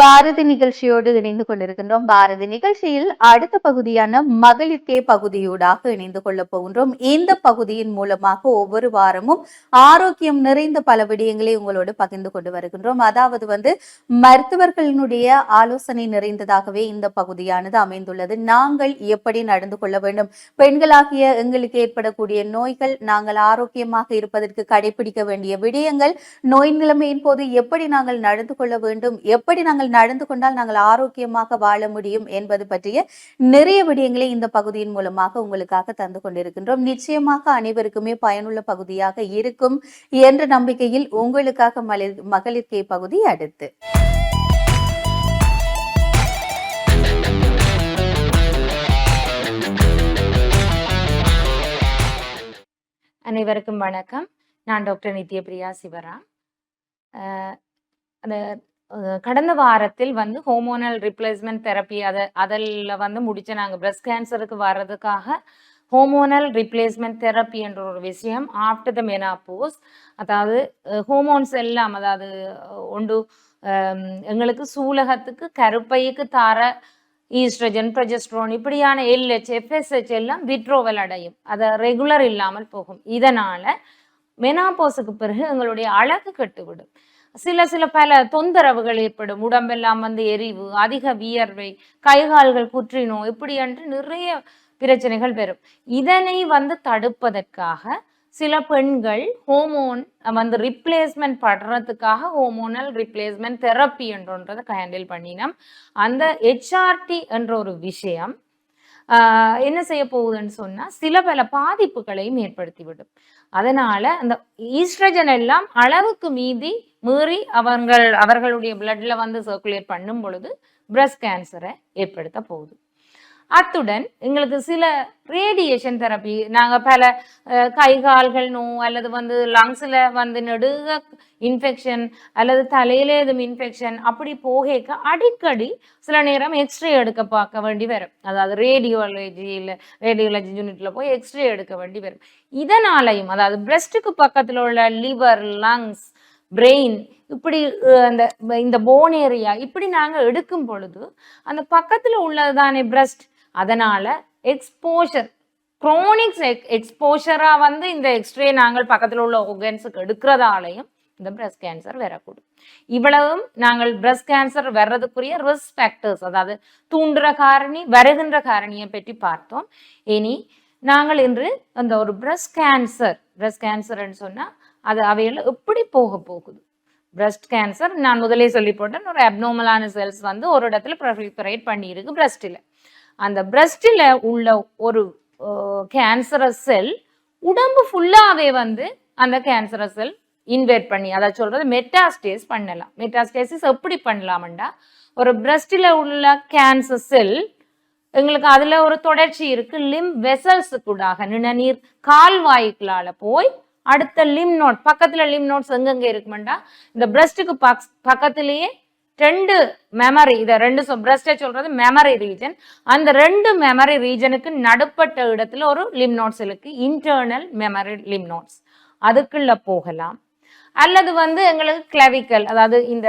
பாரதி நிகழ்ச்சியோடு இணைந்து கொண்டிருக்கின்றோம். பாரதி நிகழ்ச்சியில் அடுத்த பகுதியான மகளிர்கே பகுதியூடாக இணைந்து கொள்ளப் போகின்றோம். இந்த பகுதியின் மூலமாக ஒவ்வொரு வாரமும் ஆரோக்கியம் நிறைந்த பல விடயங்களை உங்களோடு பகிர்ந்து கொண்டு வருகின்றோம். அதாவது வந்து மருத்துவர்களினுடைய ஆலோசனை நிறைந்ததாகவே இந்த பகுதியானது அமைந்துள்ளது. நாங்கள் எப்படி நடந்து கொள்ள வேண்டும்? பெண்களாகிய எங்களுக்கு ஏற்படக்கூடிய நோய்கள் நாங்கள் ஆரோக்கியமாக இருப்பதற்கு கடைபிடிக்க வேண்டிய விடயங்கள் நோய் நிலைமையின் போது எப்படி நாங்கள் நடந்து கொள்ள வேண்டும்? எப்படி நாங்கள் நடந்து கொண்டால் நாங்கள் ஆரோக்கியமாக வாழ முடியும் என்பது பற்றிய நிறைய விடயங்களை இந்த பகுதியின் மூலமாக உங்களுக்காக தந்து கொண்டிருக்கின்றோம். நிச்சயமாக அனைவருக்குமே பயனுள்ள பகுதியாக இருக்கும் என்ற நம்பிக்கையில் உங்களுக்காக மலி- மகளிர் கே பகுதி அடுத்து. அனைவருக்கும் வணக்கம். நான் டாக்டர் நித்யபிரியா சிவராம். அந்த கடந்த வாரத்தில் வந்து ஹோமோனல் ரிப்ளேஸ்மெண்ட் தெரப்பி அதை அதில் வந்து முடிச்ச நாங்கள் பிரஸ்ட் கேன்சருக்கு வர்றதுக்காக ஹோமோனல் ரிப்ளேஸ்மெண்ட் தெரப்பி என்ற ஒரு விஷயம் ஆஃப்டர் த மெனாப்போஸ் அதாவது ஹோமோன்ஸ் எல்லாம் அதாவது ஒன்று எங்களுக்கு சூலகத்துக்கு கருப்பைக்கு தார ஈஸ்ட்ரஜன் ப்ரொஜெஸ்ட்ரோன் இப்படியான எல்ஹெச் எஃப்எஸ்ஹெச் எல்லாம் விட்ரோவல் அடையும். அதை ரெகுலர் இல்லாமல் போகும். இதனால மெனாபோஸுக்கு பிறகு எங்களுடைய அழகு கெட்டுவிடும். சில சில பல தொந்தரவுகள் ஏற்படும். உடம்பெல்லாம் வந்து எரிவு அதிக வியர்வை கைகால்கள் புற்றுநோய் இப்படி என்று நிறைய பிரச்சனைகள் பெறும் இதனை வந்து தடுப்பதற்காக சில பெண்கள் ஹோமோன் வந்து ரிப்ளேஸ்மெண்ட் படுறதுக்காக ஹோமோனல் ரிப்ளேஸ்மெண்ட் தெரப்பி என்றொன்றதை ஹேண்டில் பண்ணினோம். அந்த ஹெச்ஆர்டி என்ற ஒரு விஷயம் என்ன செய்ய போகுதுன்னு சொன்னா சில பல பாதிப்புகளையும் ஏற்படுத்திவிடும். அதனால அந்த ஈஸ்ட்ரஜன் எல்லாம் அளவுக்கு மீதி மீறி அவர்கள் அவர்களுடைய பிளட்ல வந்து சர்க்குலேட் பண்ணும் பொழுது பிரஸ்ட் கேன்சரை ஏற்படுத்த போகுது. அத்துடன் எங்களுக்கு சில ரேடியேஷன் தெரப்பி நாங்கள் பல கை கால்கள் நோய் அல்லது வந்து லங்ஸில் வந்து நெடுக இன்ஃபெக்ஷன் அல்லது தலையில எதுவும் இன்ஃபெக்ஷன் அப்படி போகேக்க அடிக்கடி சில நேரம் எக்ஸ்ரே எடுக்க பார்க்க வேண்டி வரும். அதாவது ரேடியோலஜியில் ரேடியோலஜி யூனிட்ல போய் எக்ஸ்ரே எடுக்க வேண்டி வரும். இதனாலையும் அதாவது பிரஸ்ட்டுக்கு பக்கத்தில் உள்ள லிவர் லங்ஸ் பிரெயின் இப்படி அந்த இந்த போன் ஏரியா இப்படி நாங்கள் எடுக்கும் பொழுது அந்த பக்கத்தில் உள்ளது தானே பிரஸ்ட் அதனால எக்ஸ்போஷர் குரோனிக்ஸ் எக்ஸ்போஷராக வந்து இந்த எக்ஸ்ரே நாங்கள் பக்கத்தில் உள்ள organs-க்கு எடுக்கிறதாலையும் இந்த பிரஸ்ட் கேன்சர் வரக்கூடும். இவ்வளவும் நாங்கள் பிரஸ்ட் கேன்சர் வர்றதுக்குரிய ரிஸ்க் ஃபேக்டர்ஸ் அதாவது தூண்டுற காரணி வருகின்ற காரணியை பற்றி பார்த்தோம். இனி நாங்கள் இன்று அந்த ஒரு பிரஸ்ட் கேன்சர் பிரஸ்ட் கேன்சர்னு சொன்னால் அது அவையெல்லாம் எப்படி போக போகுது? பிரஸ்ட் கேன்சர் நான் முதலே சொல்லி போட்டேன் ஒரு அப்னோமலான செல்ஸ் வந்து ஒரு இடத்துல ப்ரொலிஃபரேட் பண்ணியிருக்கு பிரஸ்டில் அந்த பிரஸ்டில் உள்ள ஒரு கேன்சரஸ் செல் உடம்பு ஃபுல்லாகவே வந்து அந்த கேன்சரஸ் செல் இன்வைட் பண்ணி அதை சொல்கிறது மெட்டாஸ்டேஸ் பண்ணலாம். மெட்டாஸ்டேசிஸ் எப்படி பண்ணலாம்டா ஒரு பிரஸ்டில் உள்ள கேன்சர் செல் எங்களுக்கு அதில் ஒரு தொடர்ச்சி இருக்கு லிம் வெசல்ஸுக்குடாக நிணநீர் கால்வாய்களால் போய் அடுத்த லிம் நோட் பக்கத்துல லிம் நோட்ஸ் எங்கெங்க இருக்குமெண்டா? இந்த பிரஸ்ட்டுக்கு பக்கத்திலேயே ரெண்டு மெமரி இதை ரெண்டு பிரஸ்ட்டை சொல்றது மெமரி ரீஜன் அந்த ரெண்டு மெமரி ரீஜனுக்கு நடுப்பட்ட இடத்துல ஒரு லிம் நோட்ஸ் இருக்கு. Internal mammary lymph nodes. அதுக்குள்ள போகலாம். அல்லது வந்து எங்களுக்கு கிளவிக்கல் அதாவது இந்த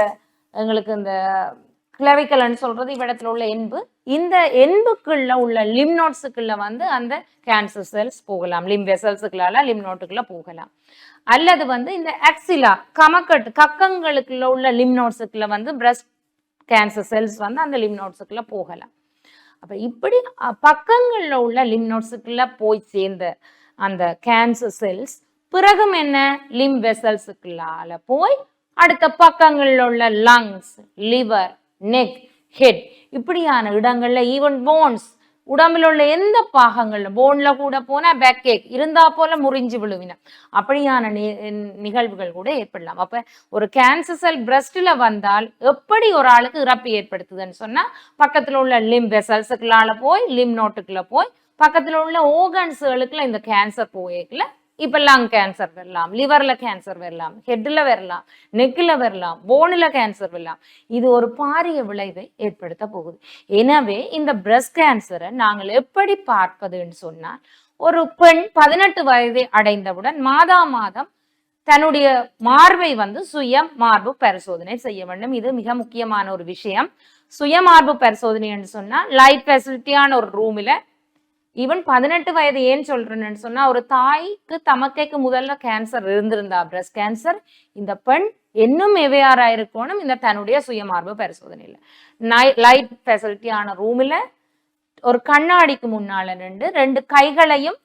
எங்களுக்கு இந்த கிளவிக்கலன்னு சொல்றது இவ்விடத்துல உள்ள எண்பு இந்த எண்புக்குள்ள உள்ள லிம் நோட்ஸுக்குள்ள வந்து அந்த கேன்சர் செல்ஸ் போகலாம். லிம் வெசல்ஸுக்குள்ளால லிம் நோட்டுக்குள்ள போகலாம். அல்லது வந்து இந்த அக்சிலா கமக்கட்டு கக்கங்களுக்குள்ள உள்ள லிம் நோட்ஸுக்குள்ள வந்து பிரஸ்ட் கேன்சர் செல்ஸ் வந்து அந்த லிம் நோட்ஸுக்குள்ள போகலாம். அப்ப இப்படி பக்கங்களில் பக்கங்கள்ல உள்ள லிம் நோட்ஸுக்குள்ள போய் சேர்ந்த அந்த கேன்சர் செல்ஸ் பிறகும் என்ன? லிம் வெசல்ஸுக்குள்ளால போய் அடுத்த பக்கங்களில் உள்ள லங்ஸ் லிவர் நெக் ஹெட் இப்படியான இடங்கள்ல ஈவன் போன்ஸ் உடம்புல உள்ள எந்த பாகங்கள்ல போன்ல கூட போனா பேக் கேக் இருந்தா போல முறிஞ்சு விழுவின. அப்படியான நி- நிகழ்வுகள் கூட ஏற்படலாம். அப்ப ஒரு கேன்சர் செல் பிரஸ்ட்ல வந்தால் எப்படி ஒரு ஆளுக்கு இறப்பு ஏற்படுத்துதுன்னு சொன்னா பக்கத்துல உள்ள லிம் வெசல்ஸுக்குள்ளால போய் லிம் நோட்டுக்குள்ள போய் பக்கத்துல உள்ள ஓகன்ஸுகளுக்குள்ள இந்த கேன்சர் போயக்குள்ள இப்போ லங் கேன்சர் வரலாம் லிவர்ல கேன்சர் வரலாம் ஹெட்ல வரலாம் நெக்கில் வரலாம் போனில் கேன்சர் வரலாம். இது ஒரு பாரிய விளைவை ஏற்படுத்த போகுது. எனவே இந்த பிரஸ்ட் கேன்சரை நாங்கள் எப்படி பார்ப்பதுன்னு சொன்னால் ஒரு பெண் பதினெட்டு வயதை அடைந்தவுடன் மாதா மாதம் தன்னுடைய மார்பை வந்து சுய மார்பு பரிசோதனை செய்ய வேண்டும். இது மிக முக்கியமான ஒரு விஷயம். சுயமார்பு பரிசோதனை என்று சொன்னா லைட் ஃபெசிலிட்டியான ஒரு ரூமில் ஈவன் பதினெட்டு வயது ஏன் சொல்றேன்னு சொன்னா ஒரு தாய்க்கு தமக்கைக்கு முதல்ல கேன்சர் இருந்திருந்தா பிரஸ்ட் கேன்சர் இந்த பெண் இன்னும் எவையாரா இருக்கணும் இந்த தன்னுடைய சுயமார்பு பரிசோதனையில். லைட் ஃபெசிலிட்டியான ரூமில் ஒரு கண்ணாடிக்கு முன்னால நின்று ரெண்டு கைகளையும்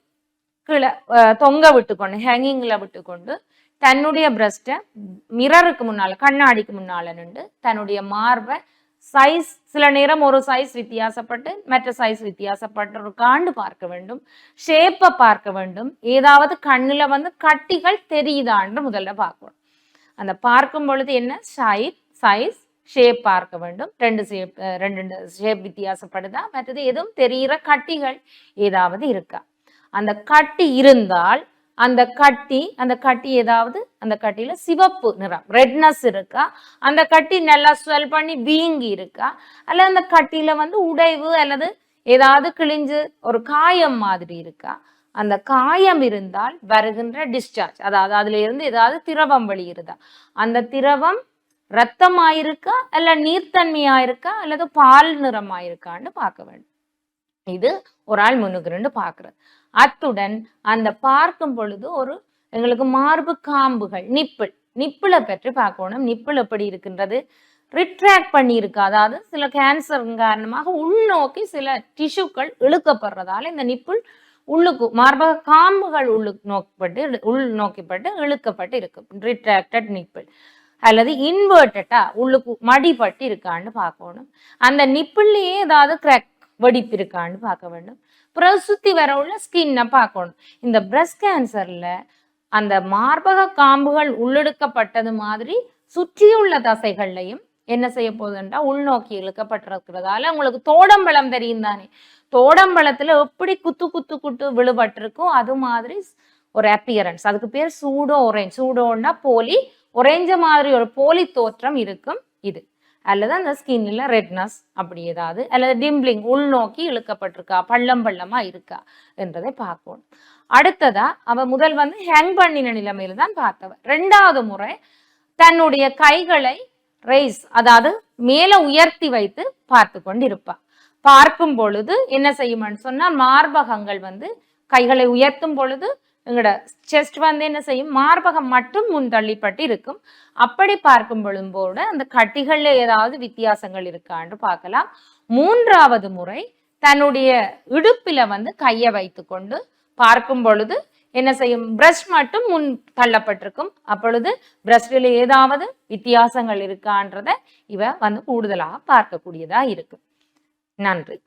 கீழே அஹ், தொங்க விட்டுக்கொண்டு ஹேங்கிங்ல விட்டுக்கொண்டு தன்னுடைய பிரஸ்ட்டை மிரருக்கு முன்னால கண்ணாடிக்கு முன்னால நின்று தன்னுடைய மார்பை சைஸ் சில நேரம் ஒரு சைஸ் வித்தியாசப்பட்டு மற்ற சைஸ் வித்தியாசப்பட்டு ஒரு காண்டு பார்க்க வேண்டும். ஷேப்பை பார்க்க வேண்டும். ஏதாவது கண்ணில் வந்து கட்டிகள் தெரியுதான்னு முதல்ல பார்க்கணும். அந்த பார்க்கும் பொழுது என்ன? ஷைப் சைஸ் ஷேப் பார்க்க வேண்டும். ரெண்டு ஷேப் ரெண்டு ஷேப் வித்தியாசப்படுதா? மற்றது எதுவும் தெரிகிற கட்டிகள் ஏதாவது இருக்கா? அந்த கட்டி இருந்தால் அந்த கட்டி அந்த கட்டி ஏதாவது அந்த கட்டியில சிவப்பு நிறம் ரெட்னஸ் இருக்கா? அந்த கட்டி நல்லா ஸ்வெல் பண்ணி வீங்கி இருக்கா? அல்ல அந்த கட்டியில வந்து உடைவு அல்லது ஏதாவது கிழிஞ்சு ஒரு காயம் மாதிரி இருக்கா? அந்த காயம் இருந்தால் வருகின்ற டிஸ்சார்ஜ் அதாவது அதுல இருந்து ஏதாவது திரவம் வெளியிருதா அந்த திரவம் ரத்தமாயிருக்கா அல்ல நீர்த்தன்மையாயிருக்கா? அல்லது பால் நிறமாயிருக்கான்னு பார்க்க வேண்டும். இது ஒரு ஆள் முன்னுக்கு பார்க்கறது. அத்துடன் அந்த பார்க்கும் பொழுது ஒரு எங்களுக்கு மார்பு காம்புகள் நிப்பிள் நிப்பிளை பற்றி பார்க்கணும். நிப்பிள் எப்படி இருக்கின்றது? ரிட்ராக்ட் பண்ணியிருக்கு. அதாவது சில கேன்சர் காரணமாக உள்நோக்கி சில டிஷ்யூக்கள் இழுக்கப்படுறதால இந்த நிப்பிள் உள்ளுக்கு மார்பக காம்புகள் உள்ளு நோக்கப்பட்டு உள் நோக்கிப்பட்டு இழுக்கப்பட்டு இருக்கு. Retracted nipple. அல்லது இன்வெர்டடா உள்ளுக்கு மடிப்பட்டு இருக்கான்னு பார்க்கணும். அந்த நிப்பிள்லேயே ஏதாவது கிராக் வெடிப்பு இருக்கான்னு பார்க்க வேண்டும். பிரசுத்தி வர உள்ள ஸ்கின்னை பார்க்கணும். இந்த பிரஸ்ட் கேன்சர்ல அந்த மார்பக காம்புகள் உள்ளெடுக்கப்பட்டது மாதிரி சுற்றியுள்ள தசைகள்லையும் என்ன செய்ய போகுதுன்றா உள்நோக்கி இழுக்கப்பட்டிருக்கிறதால உங்களுக்கு தோடம்பலம் தெரியும் தானே. தோடம்பழத்துல எப்படி குத்து குத்து குத்து விழுபட்டிருக்கோ அது மாதிரி ஒரு அப்பியரன்ஸ் அதுக்கு பேர் சூடோ ஒரேஞ்ச் சூடோன்னா போலி ஒரேஞ்ச மாதிரி ஒரு போலி தோற்றம் இருக்கும் இது. அல்லது அந்த ஸ்கின்ல ரெட்னஸ் அப்படி ஏதாவது அல்லது டிம்பிளிங் உள்நோக்கி இழுக்கப்பட்டிருக்கா பள்ளம் பள்ளமா இருக்கா என்றதை பார்க்கணும் அடுத்ததா அவ முதல் வந்து ஹேங் பண்ணின நிலைமையில தான் பார்த்தவ. ரெண்டாவது முறை தன்னுடைய கைகளை ரைஸ் அதாவது மேல உயர்த்தி வைத்து பார்த்து கொண்டு இருப்பா பார்க்கும் பொழுது என்ன செய்யுமான்னு சொன்னா மார்பகங்கள் வந்து கைகளை உயர்த்தும் பொழுது எங்களோட செஸ்ட் வந்து என்ன செய்யும்? மார்பகம் மட்டும் முன் தள்ளிப்பட்டு இருக்கும். அப்படி பார்க்கும் பொழும்போது அந்த கட்டிகளில் ஏதாவது வித்தியாசங்கள் இருக்கான்னு பார்க்கலாம். மூன்றாவது முறை தன்னுடைய இடுப்பில வந்து கையை வைத்துக்கொண்டு பார்க்கும் பொழுது என்ன செய்யும்? பிரஷ் மட்டும் முன் தள்ளப்பட்டிருக்கும். அப்பொழுது பிரஷ்டில் ஏதாவது வித்தியாசங்கள் இருக்கான்றத இவ வந்து கூடுதலாக பார்க்கக்கூடியதா இருக்கும். நன்றி.